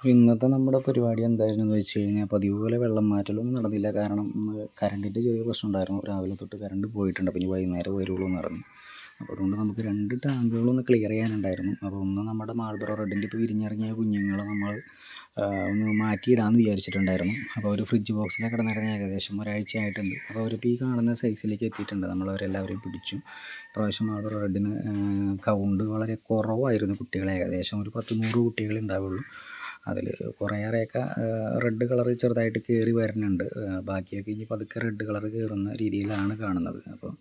അപ്പോൾ ഇന്നത്തെ നമ്മുടെ പരിപാടി എന്തായിരുന്നു എന്ന് വെച്ച് കഴിഞ്ഞാൽ പതിവ് പോലെ വെള്ളം മാറ്റലൊന്നും നടന്നില്ല. കാരണം കറണ്ടിന്റെ ചെറിയ പ്രശ്നം ഉണ്ടായിരുന്നു. രാവിലെ തൊട്ട് കറണ്ട് പോയിട്ടുണ്ട്. അപ്പോൾ ഇനി വൈകുന്നേരം വരുള്ളൂ എന്ന് പറഞ്ഞു. അപ്പോൾ അതുകൊണ്ട് നമുക്ക് രണ്ട് ടാങ്കുകളൊന്ന് ക്ലിയർ ചെയ്യാനുണ്ടായിരുന്നു. അപ്പോൾ ഒന്ന് നമ്മുടെ മാൾബറോ റെഡിന്റെ ഇപ്പോൾ വിരിഞ്ഞിറങ്ങിയ കുഞ്ഞുങ്ങളെ നമ്മൾ ഒന്ന് മാറ്റിയിടാമെന്ന് വിചാരിച്ചിട്ടുണ്ടായിരുന്നു. അപ്പോൾ ഒരു ഫ്രിഡ്ജ് ബോക്സിലൊക്കെ കിടന്നിരുന്ന ഏകദേശം ഒരാഴ്ചയായിട്ടുണ്ട് അപ്പോൾ അവരിപ്പോൾ ഈ കാണുന്ന സൈസിലേക്ക് എത്തിയിട്ടുണ്ട്. നമ്മൾ അവരെല്ലാവരെയും പിടിച്ചു. പ്രാവശ്യം മാൾബറോ റെഡിന് കൗണ്ട് വളരെ കുറവായിരുന്നു കുട്ടികളെ. ഏകദേശം ഒരു പത്ത് നൂറ് കുട്ടികളെ ഉണ്ടാവുള്ളൂ. അതിൽ കുറേയേറെയൊക്കെ റെഡ് കളർ ചെറുതായിട്ട് കയറി വരുന്നുണ്ട് ബാക്കിയൊക്കെ ഇനി പതുക്കെ റെഡ് കളർ കയറുന്ന രീതിയിലാണ് കാണുന്നത്. അപ്പോൾ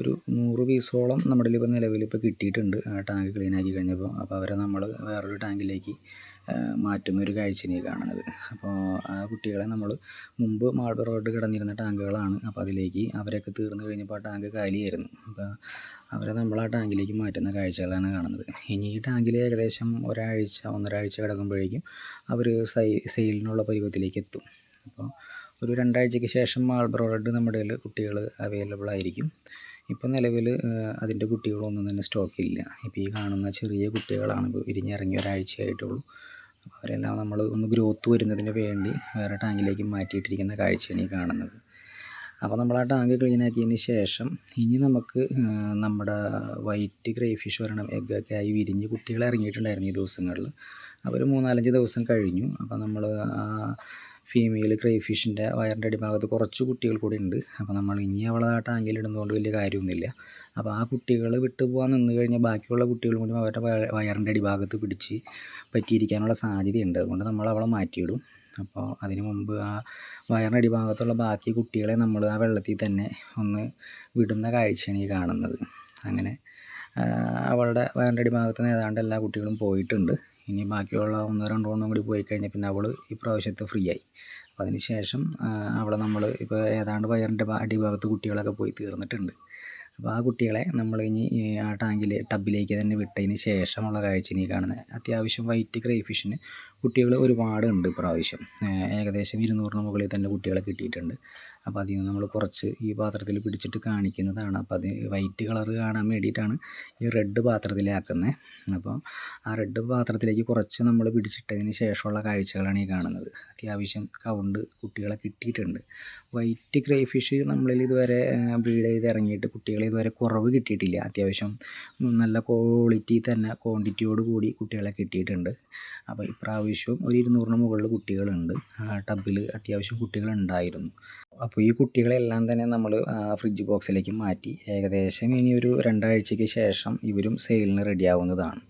ഒരു നൂറ് പീസോളം നമ്മുടെ ഇപ്പോൾ നിലവിൽ ഇപ്പോൾ കിട്ടിയിട്ടുണ്ട്. ആ ടാങ്ക് ക്ലീൻ ആക്കി കഴിഞ്ഞപ്പോൾ അപ്പോൾ അവരെ നമ്മൾ വേറൊരു ടാങ്കിലേക്ക് മാറ്റുന്ന ഒരു കാഴ്ചയാണ് കാണുന്നത്. അപ്പോൾ ആ കുട്ടികളെ നമ്മൾ മുമ്പ് റോഡ് കിടന്നിരുന്ന ടാങ്കുകളാണ്. അപ്പോൾ അതിലേക്ക് അവരൊക്കെ തീർന്നു കഴിഞ്ഞപ്പോൾ ആ ടാങ്ക് കാലിയായിരുന്നു. അപ്പോൾ അവരെ നമ്മൾ ആ ടാങ്കിലേക്ക് മാറ്റുന്ന കാഴ്ചകളാണ് കാണുന്നത്. ഇനി ഈ ടാങ്കിൽ ഏകദേശം ഒരാഴ്ച ഒന്നരാഴ്ച കിടക്കുമ്പോഴേക്കും അവർ സൈ സെയിലിനുള്ള പരുവത്തിലേക്ക് എത്തും. അപ്പോൾ ഒരു രണ്ടാഴ്ചയ്ക്ക് ശേഷം മാൾബറോ റെഡ് നമ്മുടെ കുട്ടികൾ അവൈലബിൾ ആയിരിക്കും. ഇപ്പം നിലവിൽ അതിന്റെ കുട്ടികളൊന്നും തന്നെ സ്റ്റോക്കില്ല ഇപ്പോൾ ഈ കാണുന്ന ചെറിയ കുട്ടികളാണ് ഇപ്പോൾ വിരിഞ്ഞിറങ്ങി ഒരാഴ്ചയായിട്ടുള്ളൂ. അപ്പോൾ അവരെല്ലാം നമ്മൾ ഒന്ന് ഗ്രോത്ത് വരുന്നതിന് വേണ്ടി വേറെ ടാങ്കിലേക്ക് മാറ്റിയിട്ടിരിക്കുന്ന കാഴ്ചയാണ് ഈ കാണുന്നത്. അപ്പോൾ നമ്മൾ ആ ടാങ്ക് ക്ലീൻ ആക്കിയതിന് ശേഷം ഇനി നമുക്ക് നമ്മുടെ വൈറ്റ് ഗ്രേ ഫിഷ് വരണം എഗ്ഗൊക്കെ ആയി വിരിഞ്ഞ് കുട്ടികൾ ഇറങ്ങിയിട്ടുണ്ടായിരുന്നു ഈ ദിവസങ്ങളിൽ അവർ മൂന്നാലഞ്ച് ദിവസം കഴിഞ്ഞു. അപ്പോൾ നമ്മൾ ആ ഫീമെയിൽ ക്രൈഫിഷിന്റെ വയറിന്റെ അടിഭാഗത്ത് കുറച്ച് കുട്ടികൾ കൂടി ഉണ്ട്. അപ്പോൾ നമ്മൾ ഇനി അവളെ ആ വലിയ കാര്യമൊന്നുമില്ല. അപ്പോൾ ആ കുട്ടികൾ വിട്ടു പോകാൻ നിന്ന് കഴിഞ്ഞാൽ ബാക്കിയുള്ള കുട്ടികളും കൂടി അവരുടെ വയറിന്റെ അടിഭാഗത്ത് പിടിച്ച് പറ്റിയിരിക്കാനുള്ള സാധ്യതയുണ്ട്. അതുകൊണ്ട് നമ്മൾ അവളെ മാറ്റിയിടും. അപ്പോൾ അതിന് മുമ്പ് ആ വയറിന്റെ അടിഭാഗത്തുള്ള ബാക്കി കുട്ടികളെ നമ്മൾ ആ വെള്ളത്തിൽ തന്നെ ഒന്ന് വിടുന്ന കാഴ്ചയാണ് ഈ കാണുന്നത്. അങ്ങനെ അവളുടെ വയറിന്റെ ഭാഗത്തുനിന്ന് നിന്ന് ഏതാണ്ട് എല്ലാ കുട്ടികളും പോയിട്ടുണ്ട്. ഇനി ബാക്കിയുള്ള ഒന്നോ രണ്ടോ എണ്ണം കൂടി പോയി കഴിഞ്ഞാൽ പിന്നെ അവൾ ഈ പ്രാവശ്യത്ത് ഫ്രീ ആയി. അപ്പോൾ അതിന് ശേഷം അവളെ നമ്മൾ ഇപ്പോൾ ഏതാണ്ട് വയറിന്റെ അടിഭാഗത്ത് കുട്ടികളൊക്കെ പോയി തീർന്നിട്ടുണ്ട്. അപ്പോൾ ആ കുട്ടികളെ നമ്മൾ ഇനി ആ ടാങ്കിൽ ടബിലേക്ക് തന്നെ വിട്ടതിന് ശേഷമുള്ള കാഴ്ച ഇനി കാണുന്നത്. അത്യാവശ്യം വൈറ്റ് ക്രൈ ഫിഷിന് കുട്ടികൾ ഒരുപാട് ഉണ്ട് പ്രാവശ്യം ഏകദേശം ഇരുന്നൂറിന് മുകളിൽ തന്നെ കുട്ടികളെ കിട്ടിയിട്ടുണ്ട്. അപ്പോൾ അതിൽ നിന്ന് നമ്മൾ കുറച്ച് ഈ പാത്രത്തിൽ പിടിച്ചിട്ട് കാണിക്കുന്നതാണ്. അപ്പോൾ അത് വൈറ്റ് കളർ കാണാൻ വേണ്ടിയിട്ടാണ് ഈ റെഡ് പാത്രത്തിലാക്കുന്നത്. അപ്പോൾ ആ റെഡ് പാത്രത്തിലേക്ക് കുറച്ച് നമ്മൾ പിടിച്ചിട്ടതിന് ശേഷമുള്ള കാഴ്ചകളാണ് ഈ കാണുന്നത്. അത്യാവശ്യം കൗണ്ട് കുട്ടികളെ കിട്ടിയിട്ടുണ്ട്. വൈറ്റ് ക്രൈ ഫിഷ് നമ്മളിൽ ഇതുവരെ ബ്രീഡ് ചെയ്ത് ഇറങ്ങിയിട്ട് കുട്ടികളെ ഇതുവരെ കുറവ് കിട്ടിയിട്ടില്ല. അത്യാവശ്യം നല്ല ക്വാളിറ്റി തന്നെ ക്വാണ്ടിറ്റിയോട് കൂടി കുട്ടികളെ കിട്ടിയിട്ടുണ്ട്. അപ്പോൾ ഇപ്രാവശ്യം ഒരു ഇരുന്നൂറിന് മുകളിൽ കുട്ടികളുണ്ട്. ടബിൽ അത്യാവശ്യം കുട്ടികളുണ്ടായിരുന്നു. അപ്പോൾ ഈ കുട്ടികളെല്ലാം തന്നെ നമ്മൾ ഫ്രിഡ്ജ് ബോക്സിലേക്ക് മാറ്റി. ഏകദേശം ഇനി ഒരു രണ്ടാഴ്ചയ്ക്ക് ശേഷം ഇവരും സെയിലിന് റെഡി ആവുന്നതാണ്.